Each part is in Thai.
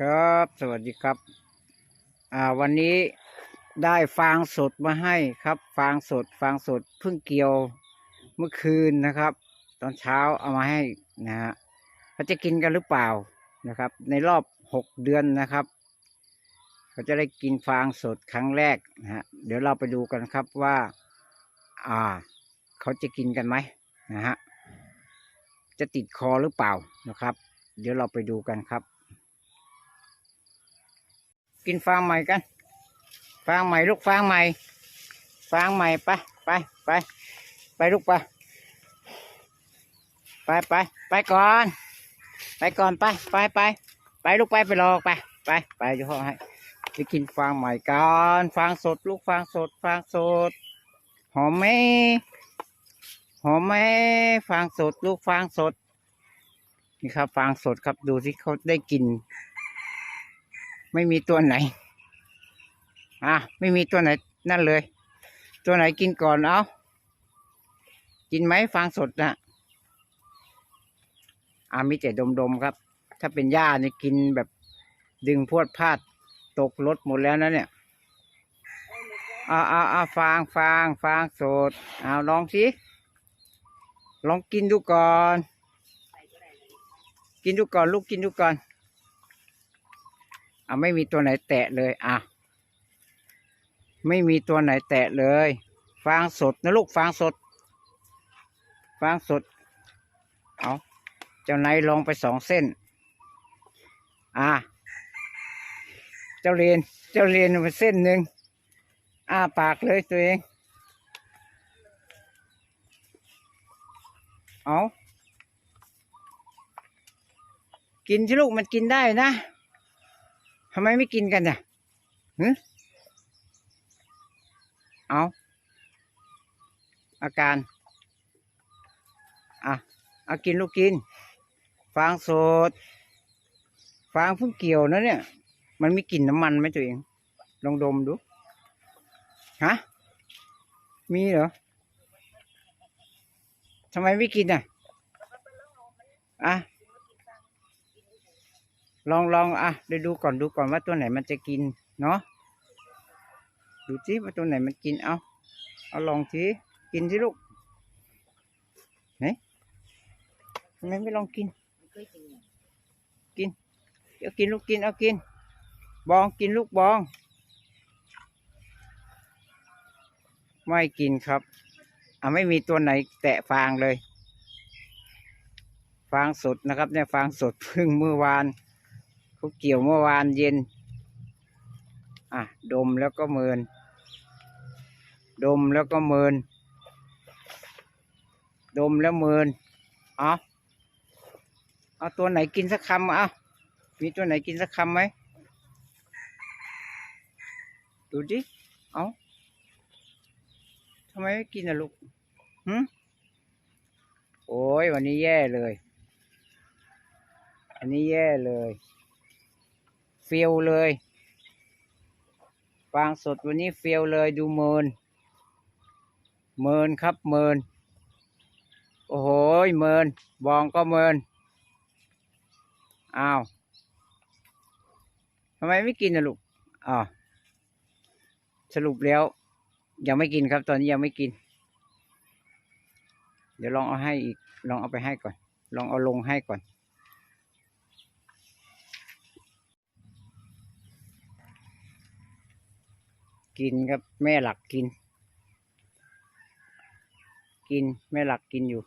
ครับ สวัสดีครับ อ่า วันนี้ได้ฟางสดมาให้ครับ ฟางสด ฟางสดเพิ่งเกี่ยวเมื่อคืนนะครับ ตอนเช้าเอามาให้นะฮะเขาจะกินกันหรือเปล่านะครับ ในรอบหกเดือนนะครับเขาจะได้กินฟางสดครั้งแรกนะฮะเดี๋ยวเราไปดูกันครับว่า อ่า เขาจะกินกันไหมนะฮะจะติดคอหรือเปล่านะครับ เดี๋ยวเราไปดูกันครับ กินฟางใหม่กัน ฟางใหม่ลูกฟางใหม่ ฟางใหม่ไปไปไปไปลูกไปไปไปไปก่อน ไปก่อนไปไปไปไปลูกไปไปรอไปไปไปเดี๋ยวพ่อให้ไปกินฟางใหม่กันฟางสดลูกฟางสดฟางสด หอมไหมหอมไหมฟางสดลูกฟางสด นี่ครับฟางสดครับดูที่เขาได้กิน ไม่มีตัวไหน อะ ไม่มีตัวไหนนั่นเลย ตัวไหนกินก่อนเอากินไหมฟางสดนะอ่ามีแต่ดมๆครับ ถ้าเป็นหญ้านี่กินแบบดึงพวดพลาดตกรถหมดแล้วนะเนี่ยอ่าอ่าอ่าฟางฟางฟางสดเอาลองสิลองกินดูก่อน กินดูก่อนลูกกินดูก่อน อะไม่มีตัวไหนแตะเลย อะ ไม่มีตัวไหนแตะเลย ฟางสดนะลูกฟางสด ฟางสด เอาเจ้านายลองไปสองเส้น อะ เจ้าเรียน เจ้าเรียนไปเส้นหนึ่งอ้าปากเลยตัวเอง เอากินสิลูกมันกินได้นะ ทำไมไม่กินกันเนี่ยฮึเอาอาการ อะ เอากินลูกกิน ฟางสด ฟางเพิ่งเกี่ยวนะเนี่ย มันมีกลิ่นน้ำมันไหมตัวเอง ลองดมดู ฮะ มีเหรอ ทำไมไม่กินอะ อะ ลองลองอะเดี๋ยวดูก่อนดูก่อนว่าตัวไหนมันจะกินเนาะดูสิว่าตัวไหนมันกินเอาเอาลองสิกินสิลูกไหนทำไมไม่ลองกิน กินเอากินลูกกินเอากิน บองกินลูกบอง ไม่กินครับอะไม่มีตัวไหนแตะฟางเลย ฟางสดนะครับเนี่ยฟางสดเพิ่งเมื่อวาน เขาเกี่ยวเมื่อวานเย็น อะ ดมแล้วก็เมิน ดมแล้วก็เมิน ดมแล้วเมิน เอาเอาตัวไหนกินสักคำเอามีตัวไหนกินสักคำไหม ดูดิ เอาทำไมไม่กินอะลูกหืมโอ้ยวันนี้แย่เลย อันนี้แย่เลย เฟียวเลยฟางสดวันนี้เฟียวเลยดูเมิน เมินครับเมิน โอ้โหเมินบองก็เมินอ้าวทำไมไม่กินนะลูกอ่าสรุปแล้ว ยังไม่กินครับ ตอนนี้ยังไม่กิน เดี๋ยวลองเอาให้อีก ลองเอาไปให้ก่อน ลองเอาลงให้ก่อน กินครับ แม่หลักกิน กินแม่หลักกินอยู่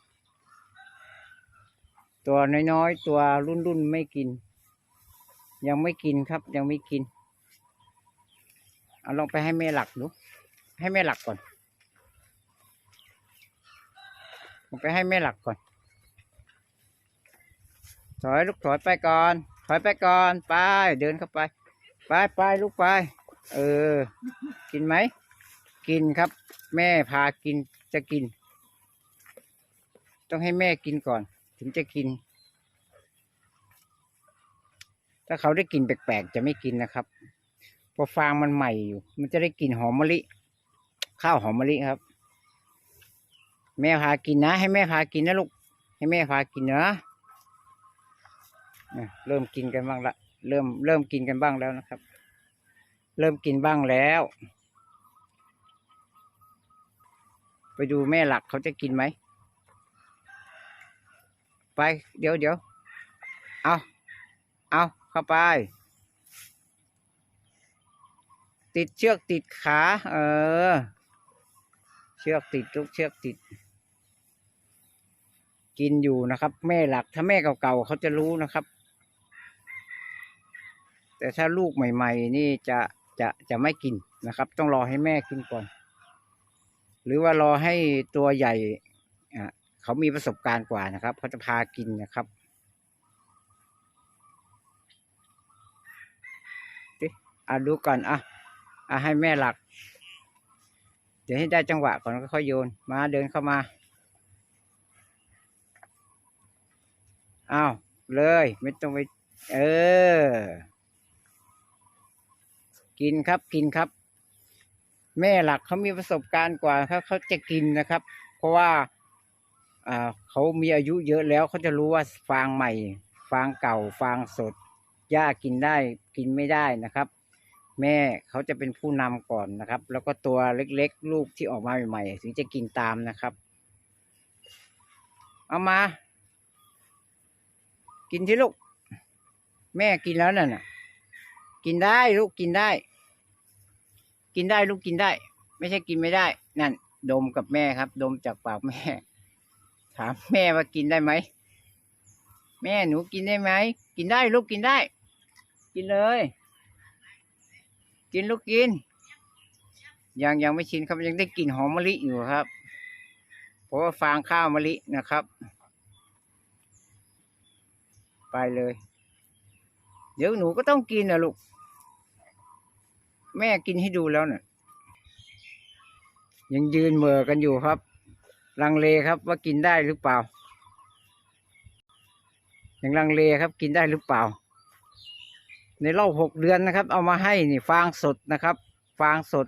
ตัวน้อยๆตัวรุ่นๆไม่กิน ยังไม่กินครับ ยังไม่กิน เอาลองไปให้แม่หลักดูให้แม่หลักก่อนไปให้แม่หลักก่อน ถอยลูกถอยไปก่อน ถอยไปก่อน ไป เดินเข้าไป ไปไปลูกไป เออ กินไหม กินครับ แม่พากินจะกิน ต้องให้แม่กินก่อน ถึงจะกิน ถ้าเขาได้กลินแปลกๆจะไม่กินนะครับพราะฟางมันใหม่อยู่ มันจะได้กลิ่นหอมมะลิ ข้าวหอมมะลิครับ แม่พากินนะ ให้แม่พากินนะลูก ให้แม่พากินนะเริ่มกินกันบ้างละ เริ่มเริ่มกินกันบ้างแล้วนะครับ เริ่มกินบ้างแล้ว ไปดูแม่หลักเขาจะกินไหม ไป เดี๋ยวเดี๋ยวเอาเอาเข้าไป ติดเชือกติดขา เออ เชือกติดลูกเชือกติด กินอยู่นะครับ แม่หลักถ้าแม่เก่าๆเขาจะรู้นะครับ แต่ถ้าลูกใหม่ ๆ นี่จะ จะจะไม่กินนะครับ ต้องรอให้แม่กินก่อน หรือว่ารอให้ตัวใหญ่อะเขามีประสบการณ์กว่านะครับเขาจะพากินนะครับดิอะดูก่อนอะอะให้แม่หลัก เดี๋ยวให้ได้จังหวะก่อนก็ค่อยโยน มาเดินเข้ามาอ้าวเลย ไม่ต้องไป เออ กินครับกินครับ แม่หลักเขามีประสบการณ์กว่าครับเขาจะกินนะครับ เพราะว่าเขามีอายุเยอะแล้วเขาจะรู้ว่าฟางใหม่ ฟางเก่า ฟางสดหญ้ากินได้กินไม่ได้นะครับ แม่เขาจะเป็นผู้นำก่อนนะครับ แล้วก็ตัวเล็กๆ ลูกที่ออกมาใหม่ๆถึงจะกินตามนะครับ เอามา กินที่ลูก แม่กินแล้วนั่นน่ะ กินได้ลูกกินได้ กินได้ลูกกินได้ ไม่ใช่กินไม่ได้ นั่น ดมกับแม่ครับ ดมจากปากแม่ ถามแม่ว่ากินได้ไหมแม่หนูกินได้ไหมกินได้ลูกกินได้ กินเลย กินลูกกิน ยังยังไม่ชินครับยังได้กลิ่นหอมมะลิอยู่ครับเพราะว่าฟางข้าวมะลินะครับ ไปเลย เดี๋ยวหนูก็ต้องกินนะลูก แม่กินให้ดูแล้วเน่ะยังยืนเหม่อกันอยู่ครับ ลังเลครับว่ากินได้หรือเปล่า ยังลังเลครับกินได้หรือเปล่า ในรอบหกเดือนนะครับ เอามาให้นี่ฟางสดนะครับ ฟางสด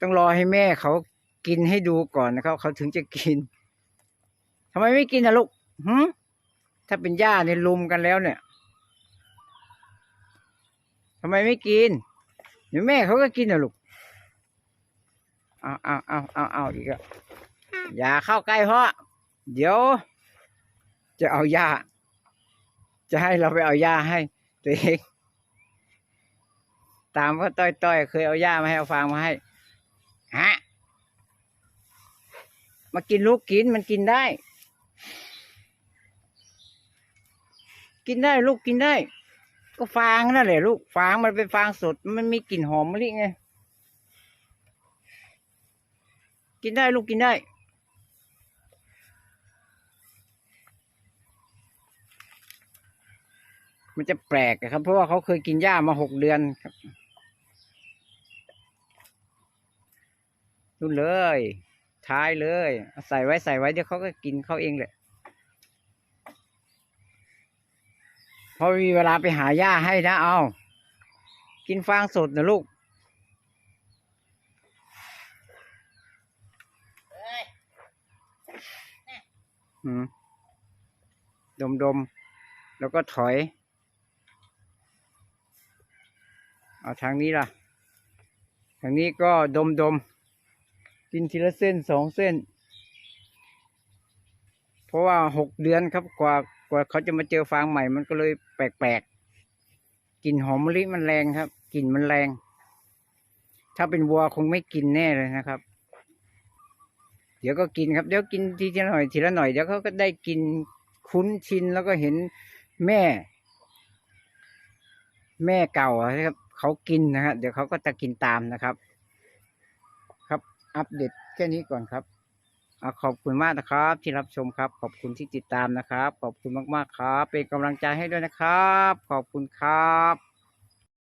ต้องรอให้แม่เขากินให้ดูก่อนนะครับ เขาถึงจะกินทำไมไม่กินนะลูกหืถ้าเป็นหญ้าเนี่ยลุมกันแล้วเนี่ยำไมไม่กินเดี๋ยวแม่เขาก็กินนะลูกเอาเอาเอาเอาเอาอีกอะอย่าเข้าใกล้พ่อเดี๋ยว จะเอาหญ้าจะให้เราไปเอาหญ้าให้ตัวเองตามพ่อต้อยต้อยเคยเอาหญ้ามาให้เอาฟางมาให้ฮะมากินลูกกินมันกินได้ กินได้ลูกกินได้ ก็ฟางนั่นแหละลูกฟางมันเป็นฟางสด มันมีกลิ่นหอมมะลิไง กินได้ลูกกินได้ มันจะแปลกครับ เพราะว่าเขาเคยกินหญ้ามาหกเดือนครับนู่นเลย ท้ายเลย ใส่ไว้ใส่ไว้เดี๋ยวเขาก็กินเขาเองแหละ พอมีเวลาไปหาหญ้าให้นะเอา กินฟางสดนะลูกอืมดมดมๆแล้วก็ถอย เอาทางนี้ล่ะ ทางนี้ก็ดมดมๆกินทีละเส้นสองเส้น เพราะว่าหกเดือนครับกว่า กว่าเขาจะมาเจอฟางใหม่มันก็เลยแปลกๆกลิ่นหอมมะลิมันแรงครับกลิ่นมันแรง ถ้าเป็นวัวคงไม่กินแน่เลยนะครับ เดี๋ยวก็กินครับเดี๋ยวกินทีละหน่อยทีละหน่อยเดี๋ยวเขาก็ได้กินคุ้นชินแล้วก็เห็นแม่ แม่เก่าครับเขากินนะครับเดี๋ยวเขาก็จะกินตามนะครับ ครับอัปเดตแค่นี้ก่อนครับ อะขอบคุณมากนะครับ ที่รับชมครับ ขอบคุณที่ติดตามนะครับ ขอบคุณมากๆครับ เป็นกำลังใจให้ด้วยนะครับ ขอบคุณครับ